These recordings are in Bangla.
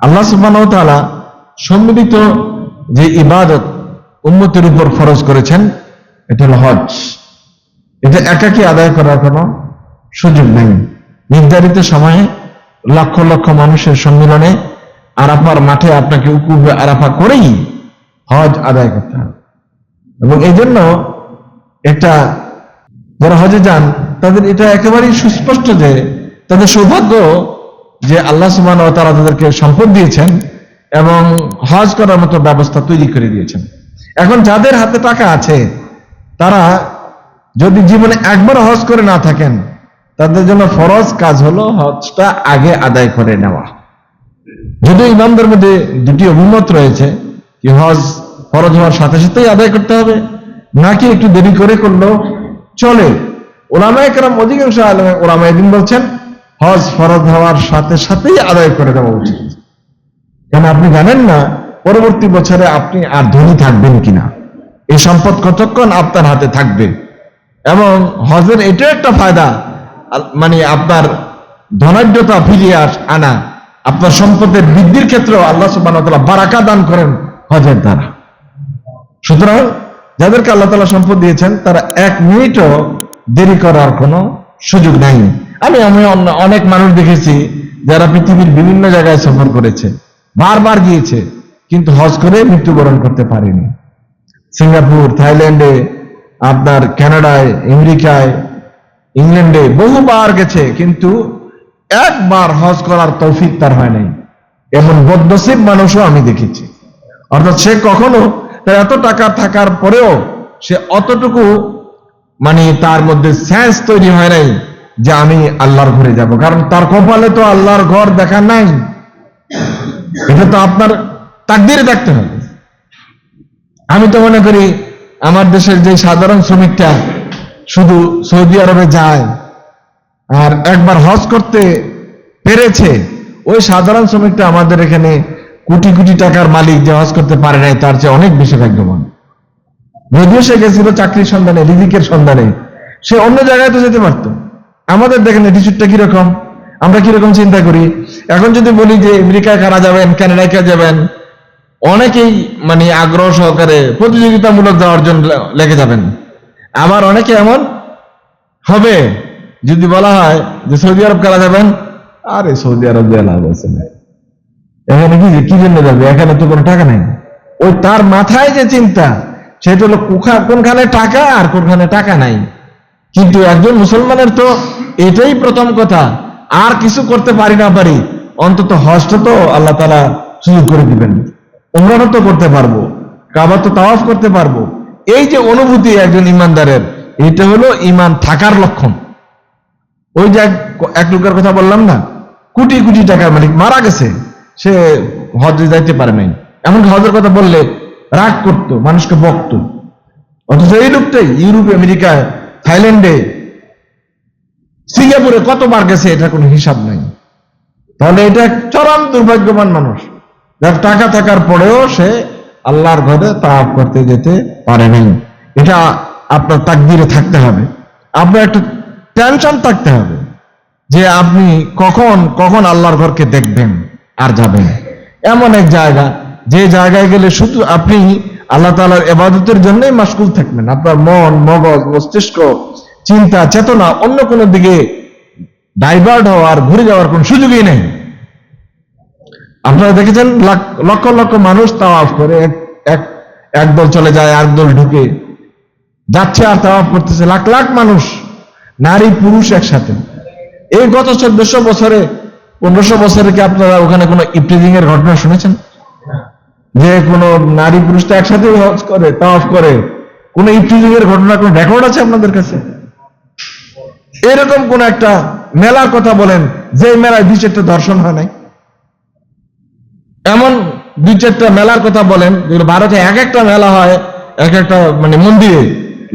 আল্লাহ তাআলা সম্মিলিত যে ইবাদত উম্মতের উপর ফরজ করেছেন, এটা হল হজ। এটা একাকী আদায় করার কোনো সুযোগ নেই। নির্ধারিত সময়ে লক্ষ লক্ষ মানুষের সম্মিলনে আরাফার মাঠে আপনাকে উকুবে আরাফা করেই হজ আদায় করতে হবে। এবং এই জন্য একটা যারা হজে যান, তাদের এটা একেবারেই সুস্পষ্ট যে তাদের সৌভাগ্য যে আল্লাহ সুমান ও তারা তাদেরকে সম্পদ দিয়েছেন এবং হজ করার মতো ব্যবস্থা তৈরি করে দিয়েছেন। এখন যাদের হাতে টাকা আছে, তারা যদি জীবনে একবার হজ করে না থাকেন, তাদের জন্য ফরজ কাজ হলো হজটা আগে আদায় করে নেওয়া। যদিও ইমামদের মধ্যে দুটি অভিমত রয়েছে কি হজ ফরজ হওয়ার সাথে সাথেই আদায় করতে হবে, নাকি একটু দেরি করে করলেও চলে। ওলামা একরাম অধিকাংশ ওলামা এদিন বলছেন হজ ফরজ হওয়ার সাথে সাথেই আদায় করে দেওয়া উচিত। কেন আপনি জানেন না, পরবর্তী বছরে আপনি আর ধনী থাকবেন কিনা? এই সম্পদ কতক্ষণ আপনার হাতে থাকবে? এবং হজের এটা একটা ফায়দা মানে আপনার ধনাঢ্যতা ফিরিয়ে আস আনা, আপনার সম্পদের বৃদ্ধির ক্ষেত্রেও আল্লাহ সুবাহ বারাকা দান করেন হজের দ্বারা। সুতরাং যাদেরকে আল্লাহ তালা সম্পদ দিয়েছেন, তারা এক মিনিটও দেরি করার কোনো সুযোগ নাই। আমি আমি অনেক মানুষ দেখেছি যারা পৃথিবীর বিভিন্ন জায়গায় সফর করেছে, বারবার গিয়েছে, কিন্তু হজ করে মৃত্যুবরণ করতে পারেনি। সিঙ্গাপুর, থাইল্যান্ডে, আপনার কানাডায়, আমেরিকায়, ইংল্যান্ডে বহুবার গেছে, কিন্তু একবার হজ করার তৌফিক তার হয় নাই। এমন বদনসিব মানুষও আমি দেখেছি। অর্থাৎ সে কখনো তার এত টাকা থাকার পরেও সে অতটুকু মানে তার মধ্যে সেন্স তৈরি হয় নাই যে আমি আল্লাহর ঘরে যাব। কারণ তার কপালে তো আল্লাহর ঘর দেখা নাই। এটা তো আপনার তাকদিরে দেখতে হবে। আমি তো মনে করি আমার দেশের যে সাধারণ শ্রমিকটা শুধু সৌদি আরবে যায় আর একবার হজ করতে পেরেছে, ওই সাধারণ শ্রমিকটা আমাদের এখানে কোটি কোটি টাকার মালিক যে হজ করতে পারে নাই, তার চেয়ে অনেক বেশি ভাগ্যবান। যদিও সে গেছিল চাকরির সন্ধানে, রিজিকের সন্ধানে, সে অন্য জায়গায় তো যেতে পারতো। আমাদের দেখেন অ্যাটিচিউডটা কীরকম? আমরা কীরকম চিন্তা করি? এখন যদি বলি যে আমেরিকায় কারা যাবেন, কানাডায় কারা যাবেন, অনেকেই মানে আগ্রহ সহকারে প্রতিযোগিতামূলক যাওয়ার জন্য লেগে যাবেন। আবার অনেকে এমন হবে, যদি বলা হয় যে সৌদি আরব কারা যাবেন? আরে সৌদি আরব দিয়ে লাভ আছে না। এখানে কি যে কি জন্য যাবে? এখানে তো কোনো টাকা নেই। ওই তার মাথায় যে চিন্তা, সেটা হলো কোনখানে টাকা আর কোনখানে টাকা নাই। কিন্তু একজন মুসলমানের তো এটাই প্রথম কথা। আর কিছু করতে পারি না পারি, অন্তত হজটা তো আল্লাহ তালা সুযোগ করে দিবেন। উমরানও তো করতে পারব, কাবা তো তাওয়াফ করতে পারব। এই যে অনুভূতি একজন ইমানদারের, এটা হলো ইমান থাকার লক্ষণ। ওই যে এক- লোকের কথা বললাম না, কোটি কোটি টাকার মালিক মারা গেছে, সে হজে যাইতে পারে নাই। এমনকি হজের কথা বললে রাগ করতো, মানুষকে বকতো। অথচ এই লোকটাই ইউরোপ আমেরিকায় থাইল্যান্ডে সিঙ্গাপুরে কতবার গেছে, এটা কোনো হিসাব নাই। তাহলে এটা চরম দুর্ভাগ্যবান মানুষ। টাকা থাকার পরেও সে আল্লাহর ঘরে তাপ করতে যেতে পারে নাই। এটা আপনার তাকদিরে থাকতে হবে। আপনার একটা টেনশন থাকতে হবে যে আপনি কখন কখন আল্লাহর ঘরকে দেখবেন আর যাবেন। এমন এক জায়গা, যে জায়গায় গেলে শুধু আপনি আল্লাহ তালার এবাদতের জন্যই মাসকুল থাকবেন। আপনার মন, মগজ, মস্তিষ্ক চিন্তা, চেতনা, অন্য কোনো দিকে ডাইভার্ট হওয়ার, ঘুরে যাওয়ার কোন সুযোগই নেই। আপনারা দেখেছেন লক্ষ লক্ষ মানুষ তাওয়াফ করে এক এক, একদল চলে যায় আর দল ঢুকে। যাচ্ছে আর তাওয়াফ করতেছে, লাখ লাখ মানুষ, নারী, পুরুষ একসাথে। এই গত চোদ্দশো বছরে, পনেরোশো বছরে কি আপনারা ওখানে কোনো ইফটিজিং এর ঘটনা শুনেছেন? যে কোনো নারী পুরুষটা একসাথে হজ করে তাওয়াফ করে। কোন ইফটিজিং এর ঘটনা, কোন রেকর্ড আছে আপনাদের কাছে? এরকম কোন একটা মেলার কথা বলেন যে মেলায় দুই চারটা দর্শন হয় নাই। এমন দুই চারটা মেলার কথা বলেন, যেগুলো ভারতে এক একটা মেলা হয়, এক একটা মানে মন্দিরে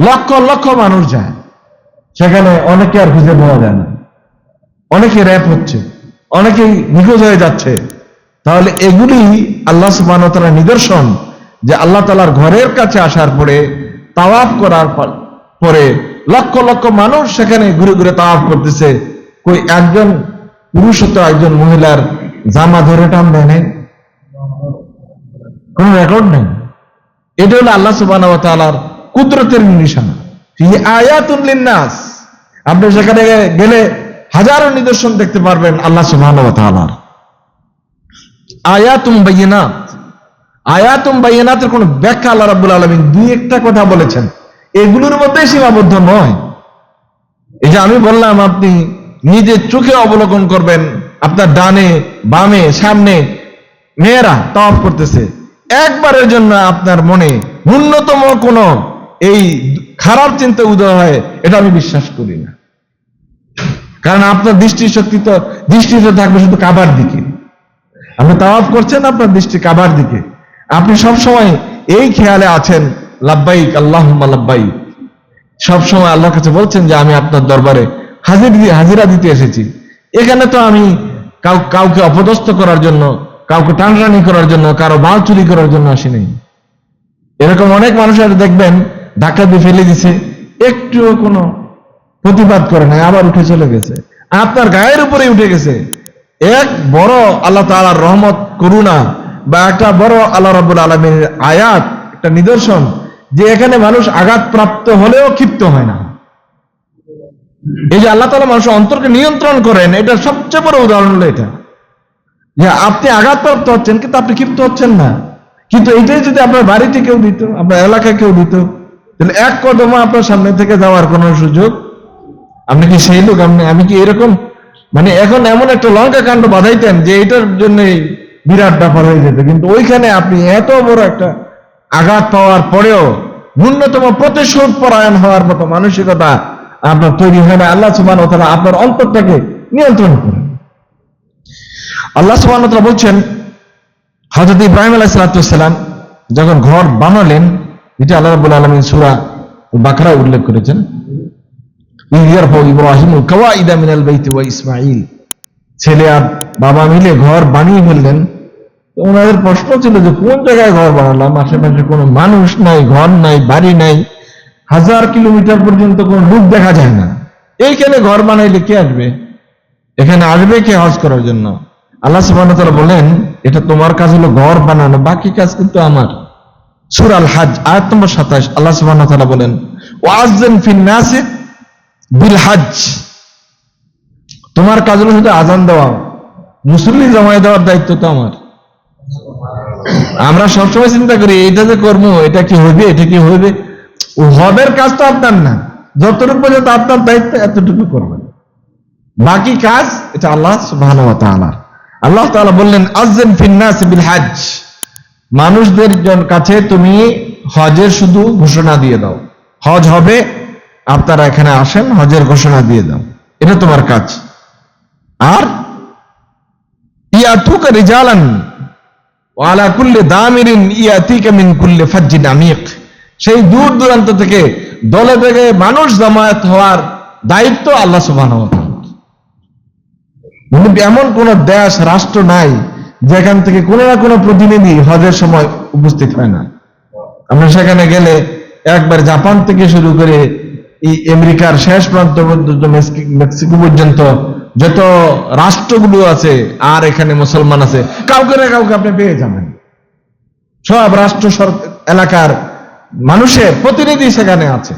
লক্ষ লক্ষ মানুষ যায়। সেখানে অনেকে আর খুঁজে পাওয়া যায় না। অনেকে র্যাপ হচ্ছে, অনেকেই নিখোঁজ হয়ে যাচ্ছে। তাহলে এগুলি আল্লাহ সুবাহ নিদর্শন, যে আল্লাহ তালার ঘরের কাছে আসার পরে, তাওয়াফ করার পরে লক্ষ লক্ষ মানুষ সেখানে ঘুরে ঘুরে তাওয়াফ করতেছে। কই একজন পুরুষ তো একজন মহিলার জামা ধরে টান দেয় নাই? কোন রেকর্ড নেই। এটা হলো আল্লাহ তাআলার কুদরতের নিশানা। আয়াতুন লিন্নাস। আপনি সেখানে গেলে হাজারো নিদর্শন দেখতে পারবেন আল্লাহ তাআলার। আয়াতুম বাইয়িনাত আয়াতুম বাইয়িনাতের কোন ব্যাখ্যা আল্লাহ রাব্বুল আলামিন দুই একটা কথা বলেছেন। এগুলোর মধ্যে সীমাবদ্ধ নয়। এই যে আমি বললাম, আপনি নিজের চোখে অবলোকন করবেন, আপনার ডানে, বামে, সামনে মেয়েরা তওয়াফ করতেছে। একবারের জন্য আপনার মনে ন্যূনতম কোন এই খারাপ চিন্তা উদয় হয়, এটা আমি বিশ্বাস করি না। কারণ আপনার দৃষ্টিশক্তি তো, দৃষ্টিতে থাকবে শুধু কাবার দিকে। আপনি তাওয়াফ করছেন আপনার দৃষ্টি কাবার দিকে। আপনি সব সময় এই খেয়ালে আছেন লাব্বাইক আল্লাহ লাব্বাইক। সব সময় আল্লাহর কাছে বলছেন যে, আমি আপনার দরবারে হাজির দিয়ে হাজিরা দিতে এসেছি। এখানে তো আমি কাউকে অপদস্থ করার জন্য, কাউকে টানরানি করার জন্য, কারও মাল চুরি করার জন্য আসি নাই। এরকম অনেক মানুষের দেখবেন, ধাক্কা দিয়ে ফেলে দিছে। একটুও কোনো প্রতিবাদ করে নাই, আবার উঠে চলে গেছে। আপনার গায়ের উপরে উঠে গেছে। এক বড় আল্লাহ তাআলার রহমত, করুণা, বা একটা বড় আল্লাহ রাব্বুল আলমীর আয়াত, একটা নিদর্শন যে এখানে মানুষ আঘাত প্রাপ্ত হলেও ক্ষিপ্ত হয় না। এই যে আল্লাহ তালা মানুষের অন্তরকে নিয়ন্ত্রণ করেন, এটা সবচেয়ে বড় উদাহরণ হলো এটা। যে আপনি আঘাতপ্রাপ্ত হচ্ছেন, কিন্তু আপনি ক্ষিপ্ত হচ্ছেন না। কিন্তু এটাই যদি আপনার বাড়িতে কেউ দিত, আপনার এলাকায় কেউ দিত, তাহলে এক কদম আপনার সামনে থেকে যাওয়ার কোনো সুযোগ আপনি কি সেই লোক? আপনি, আমি কি এরকম? মানে এখন এমন একটা লঙ্কা কাণ্ড বাধাইতেন যে এটার জন্যই বিরাট ব্যাপার হয়ে যেত। কিন্তু ওইখানে আপনি এত বড় একটা আঘাত পাওয়ার পরেও ন্যূনতম প্রতিশোধ পরায়ণ হওয়ার মতো মানসিকতা আপনার তৈরি হয় না। আল্লাহ সুবান আপনার অন্তরটাকে নিয়ন্ত্রণ করেন। আল্লাহ সুবান বলছেন হজরত ইব্রাহিম আলাহ যখন ঘর বানালেন, এটা আল্লাহ রাবুল আলমিন সুরা বাকরা উল্লেখ করেছেন ইব্রাহিম কাওয়াইদা মিনাল বাইতি ওয়া ইসমাইল ছেলে আর বাবা মিলে ঘর বানিয়ে ফেললেন। ওনাদের প্রশ্ন ছিল যে কোন জায়গায় ঘর বানালাম? আশেপাশে কোনো মানুষ নাই, ঘর নাই, বাড়ি নাই। হাজার কিলোমিটার পর্যন্ত কোনো লোক দেখা যায় না। এইখানে ঘর বানাইলে কে আসবে? এখানে আসবে কে হজ করার জন্য? আল্লাহ সুবাহ বলেন, এটা তোমার কাজ হলো ঘর বানানো, বাকি কাজ কিন্তু আমার। সুরাল হাজ আয়াত নম্বর সাতাশ, আল্লাহ সুবাহ বলেন ওয়াজেন ফিন বিল হাজ তোমার কাজ হলো শুধু আজান দেওয়া। মুসল্লি জমায় দেওয়ার দায়িত্ব তো আমার। আমরা সবসময় চিন্তা করি এটা যে কর্ম এটা কি হইবে এটা কি হইবে হবের কাজ তো আপনার না, যতটুকু পর্যন্ত আপনার দায়িত্ব, এতটুকু করবেন। বাকি কাজ, এটা আল্লাহ সুবাহ আল্লাহ তাআলা বললেন আজেন ফিন্নাস বিল হাজ মানুষদের কাছে তুমি হজের শুধু ঘোষণা দিয়ে দাও। হজ হবে, আপনারা এখানে আসেন, হজের ঘোষণা দিয়ে দাও। এটা তোমার কাজ। আর ইয়াতুকা রিজালান ওয়ালা কুল্লি দামিরিন কুল্লি সেই দূর দূরান্ত থেকে দলে থেকে মানুষ জামায়াত হওয়ার দায়িত্ব আল্লাহ। মানে এমন কোন দেশ, রাষ্ট্র নাই যেখান থেকে কোনো না কোনো প্রতিনিধি হজের সময় উপস্থিত হয় না আমরা সেখানে গেলে একবার জাপান থেকে শুরু করে এই আমেরিকার শেষ প্রান্ত পর্যন্ত মেক্সিকো পর্যন্ত যত রাষ্ট্রগুলো আছে, আর এখানে মুসলমান আছে, কাউকে না কাউকে আপনি পেয়ে যাবেন। সব রাষ্ট্র এলাকার মানুষের প্রতিনিধি সেখানে আছে।